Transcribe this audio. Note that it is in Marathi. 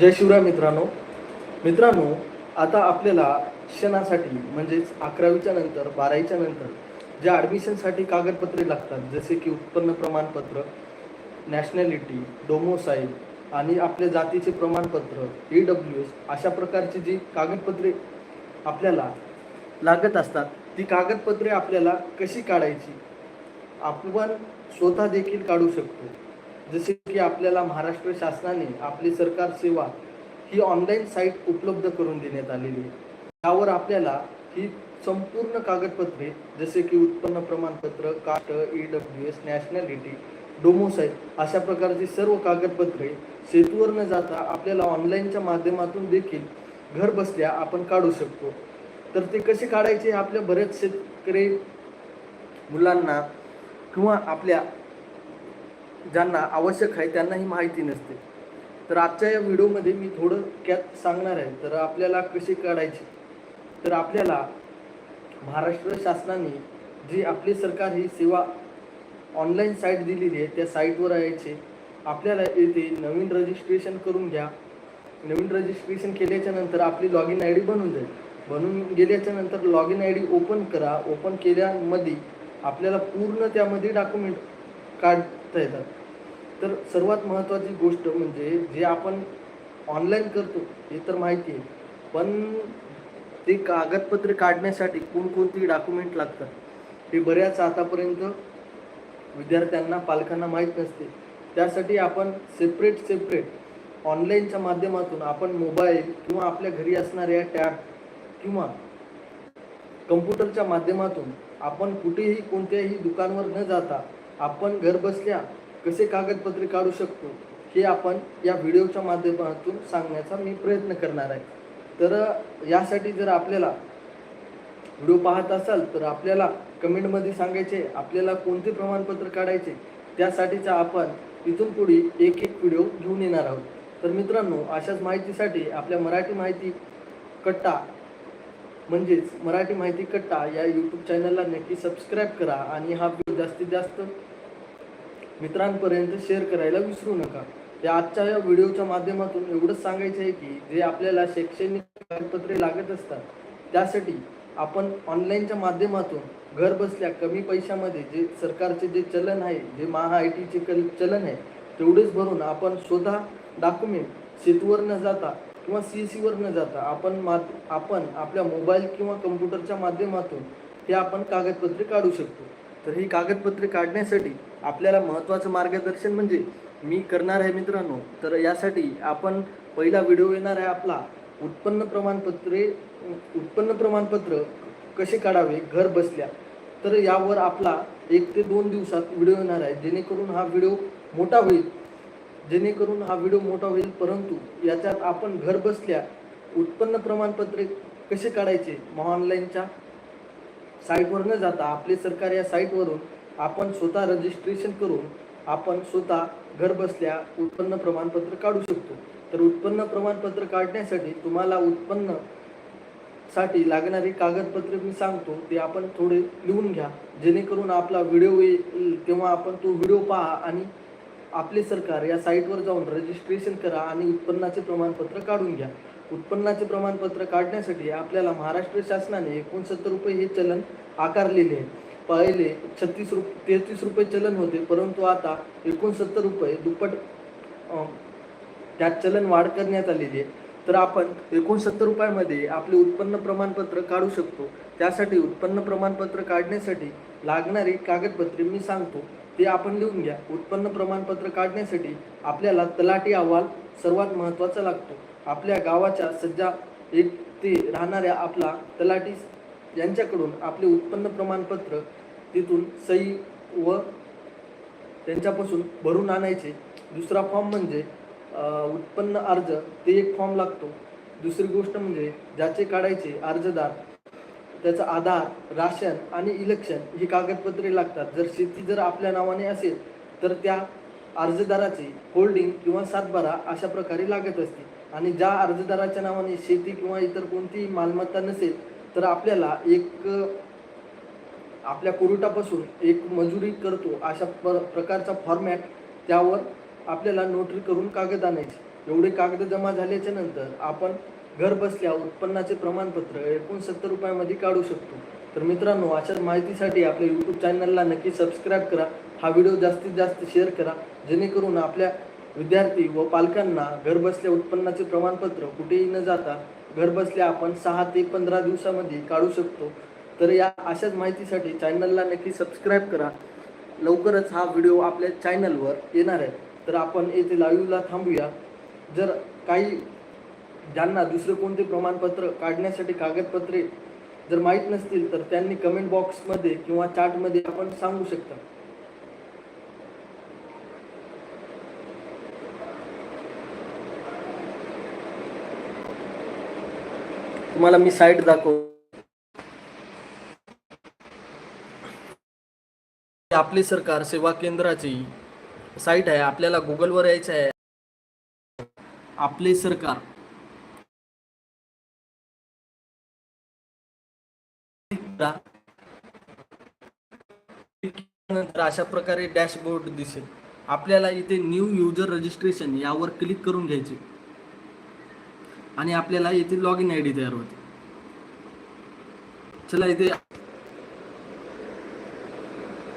जय शिवराय मित्रांनो. मित्रांनो आता आपल्याला शिक्षणासाठी म्हणजेच अकरावीच्या नंतर बारावीच्या नंतर ज्या ॲडमिशनसाठी कागदपत्रे लागतात जसे की उत्पन्न प्रमाणपत्र नॅशनॅलिटी डोमोसाईल आणि आपल्या जातीचे प्रमाणपत्र ई डब्ल्यू एस अशा प्रकारची जी कागदपत्रे आपल्याला लागत असतात ती कागदपत्रे आपल्याला कशी काढायची? आपण स्वतः देखील काढू शकतो. जसे की आपल्याला महाराष्ट्र शासनाने आपली सरकार सेवा ही ऑनलाईन साईट उपलब्ध करून देण्यात आलेली आहे. त्यावर आपल्याला ही संपूर्ण कागदपत्रे जसे की उत्पन्न प्रमाणपत्र caste E W S nationality domicile अशा प्रकारची सर्व कागदपत्रे सेतूवर न जाता आपल्याला ऑनलाईनच्या माध्यमातून देखील घर बसल्या आपण काढू शकतो. तर ते कसे काढायचे आपल्या बरेच शेतकरी मुलांना किंवा आपल्या ज्यांना आवश्यक आहे त्यांना ही माहिती नसते. तर आजच्या या व्हिडिओमध्ये मी थोडं त्यात सांगणार आहे. तर आपल्याला कसे काढायचे? तर आपल्याला महाराष्ट्र शासनाने जी आपली सरकार ही सेवा ऑनलाईन साईट दिलेली आहे त्या साईटवर यायचे. आपल्याला येथे नवीन रजिस्ट्रेशन करून घ्या. नवीन रजिस्ट्रेशन केल्याच्यानंतर आपली लॉगिन आय डी बनून जाईल. बनून गेल्याच्यानंतर लॉगिन आय डी ओपन करा. ओपन केल्यामध्ये आपल्याला पूर्ण त्यामध्ये डॉक्युमेंट काढता येतात. तर सर्वात महत्त्वाची गोष्ट म्हणजे जे आपण ऑनलाईन करतो हे तर माहिती आहे. पण ते कागदपत्रे काढण्यासाठी कोणकोणती डॉक्युमेंट लागतात हे बऱ्याच आतापर्यंत विद्यार्थ्यांना पालकांना माहीत नसते. त्यासाठी आपण सेपरेट सेपरेट ऑनलाईनच्या माध्यमातून आपण मोबाईल किंवा आपल्या घरी असणाऱ्या टॅब किंवा कम्प्युटरच्या माध्यमातून आपण कुठेही कोणत्याही दुकानवर न जाता आपण घरबसल्या कसे कागदपत्रे काढू शकतो हे आपण या व्हिडिओच्या माध्यमातून सांगण्याचा मी प्रयत्न करणार आहे. तर यासाठी जर आपल्याला व्हिडिओ पाहत असाल तर आपल्याला कमेंटमध्ये सांगायचे आपल्याला कोणते प्रमाणपत्र काढायचे त्यासाठीचा आपण इथून पुढे एक एक व्हिडिओ घेऊन येणार आहोत. तर मित्रांनो अशाच माहितीसाठी आपल्या मराठी माहिती कट्टा म्हणजेच मराठी माहिती कट्टा या यूट्यूब चॅनलला नक्की सबस्क्राईब करा आणि हा व्हिडिओ जास्तीत जास्त मित्रांपर्यंत शेअर करायला विसरू नका. या आजच्या या व्हिडिओच्या माध्यमातून एवढंच सांगायचं आहे की जे आपल्याला शैक्षणिक कागदपत्रे लागत असतात त्यासाठी आपण ऑनलाईनच्या माध्यमातून घर बसल्या कमी पैशामध्ये जे सरकारचे जे चलन आहे जे महा आय टीचे कल चलन आहे तेवढेच भरून आपण स्वतः डॉक्युमेंट सेतूवर न जाता किंवा सी सीवर न जाता आपण माध आपण आपल्या मोबाईल किंवा कम्प्युटरच्या माध्यमातून हे आपण कागदपत्रे काढू शकतो. तर ही कागदपत्रे काढण्यासाठी आपल्याला महत्त्वाचं मार्गदर्शन म्हणजे मी करणार आहे मित्रांनो. तर यासाठी आपण पहिला व्हिडिओ येणार आहे आपला उत्पन्न प्रमाणपत्रे उत्पन्न प्रमाणपत्र कसे काढावे घर बसल्या. तर यावर आपला एक ते दोन दिवसात व्हिडिओ येणार आहे. जेणेकरून हा व्हिडिओ मोठा होईल. जेणेकरून हा व्हिडिओ मोठा होईल. परंतु याच्यात आपण घर बसल्या उत्पन्न प्रमाणपत्रे कसे काढायचे? महाऑनलाईनच्या साईटवर न जाता आपले सरकार या साईटवरून आपण स्वतः रजिस्ट्रेशन करून आपण स्वतः घर बसल्या उत्पन्न प्रमाणपत्र काढू शकतो. तर उत्पन्न प्रमाणपत्र काढण्यासाठी तुम्हाला उत्पन्नसाठी लागणारी कागदपत्रे मी सांगतो ते आपण थोडे लिहून घ्या. जेणेकरून आपला व्हिडिओ येईल तेव्हा आपण तो व्हिडिओ पहा आणि आपले सरकार या साईटवर जाऊन रजिस्ट्रेशन करा आणि उत्पन्नाचे प्रमाणपत्र काढून घ्या. उत्पन्नाचे प्रमाणपत्र काढण्यासाठी आपल्याला महाराष्ट्र शासनाने एकोणसत्तर रुपये हे चलन आकारलेले आहे पहिले छत्तीस रुप तेहतीस रुपये चलन होते परंतु आता एकोणसत्तर रुपये दुप्पट त्यात चलन वाढ करण्यात आलेली आहे. तर आपण एकोणसत्तर रुपयामध्ये आपले उत्पन्न प्रमाणपत्र काढू शकतो. त्यासाठी उत्पन्न प्रमाणपत्र काढण्यासाठी लागणारी कागदपत्रे मी सांगतो. ते आपण लिहून घ्या. उत्पन्न प्रमाणपत्र काढण्यासाठी आपल्याला तलाठी अहवाल सर्वात महत्त्वाचा लागतो. आपल्या गावाच्या सज्जा एक ते राहणाऱ्या आपला तलाठी यांच्याकडून आपले उत्पन्न प्रमाणपत्र तिथून सही व त्यांच्यापासून भरून आणायचे. दुसरा फॉर्म म्हणजे उत्पन्न अर्ज. ते एक फॉर्म लागतो. दुसरी गोष्ट म्हणजे ज्याचे काढायचे अर्जदार त्याचं आधार राशन आणि इलेक्शन ही कागदपत्रे लागतात. जर शेती जर आपल्या नावाने असेल तर त्या अर्जदाराची होल्डिंग किंवा सातबारा अशा प्रकारे लागत असते. आणि ज्या अर्जदाराच्या नावाने शेती किंवा इतर कोणतीही मालमत्ता नसेल तर आपल्याला एक आपल्या कुरुटापासून एक मजुरी करतो अशा प्र प्रकारचा फॉर्मॅट त्यावर आपल्याला नोटरी करून कागद आणायचे. एवढे कागद जमा झाल्याच्यानंतर आपण घर बसल्या उत्पन्नाचे प्रमाणपत्र एकोणसत्तर रुपयामध्ये काढू शकतो. तर मित्रांनो अशाच माहितीसाठी आपल्या यूट्यूब चॅनलला नक्की सबस्क्राईब करा. हा व्हिडिओ जास्तीत जास्त शेअर करा. जेणेकरून आपल्या विद्यार्थी व पालकांना घरबसल्या उत्पन्नाचे प्रमाणपत्र कुठेही न जाता घरबसल्या आपण सहा ते पंधरा दिवसामध्ये काढू शकतो. तर या अशाच माहितीसाठी चॅनलला नक्की सबस्क्राईब करा. लवकरच हा व्हिडिओ आपल्या चॅनलवर येणार आहे. तर आपण येथे लाईव्हला थांबूया. जर काही ज्यांना दुसरे कोणते प्रमाणपत्र काढण्यासाठी कागदपत्रे जर माहीत नसतील तर त्यांनी कमेंट बॉक्समध्ये किंवा चार्टमध्ये आपण सांगू शकता. तुम्हाला मी साईट दाखव आपली सरकार सेवा केंद्राची साईट आहे आपल्याला गुगलवर यायचं आहे. आपले सरकार नंतर अशा प्रकारे डॅशबोर्ड दिसेल. आपल्याला इथे न्यू युजर रजिस्ट्रेशन यावर क्लिक करून घ्यायचे. आणि आपल्याला इथे लॉग इन आय डी तयार होते. चला इथे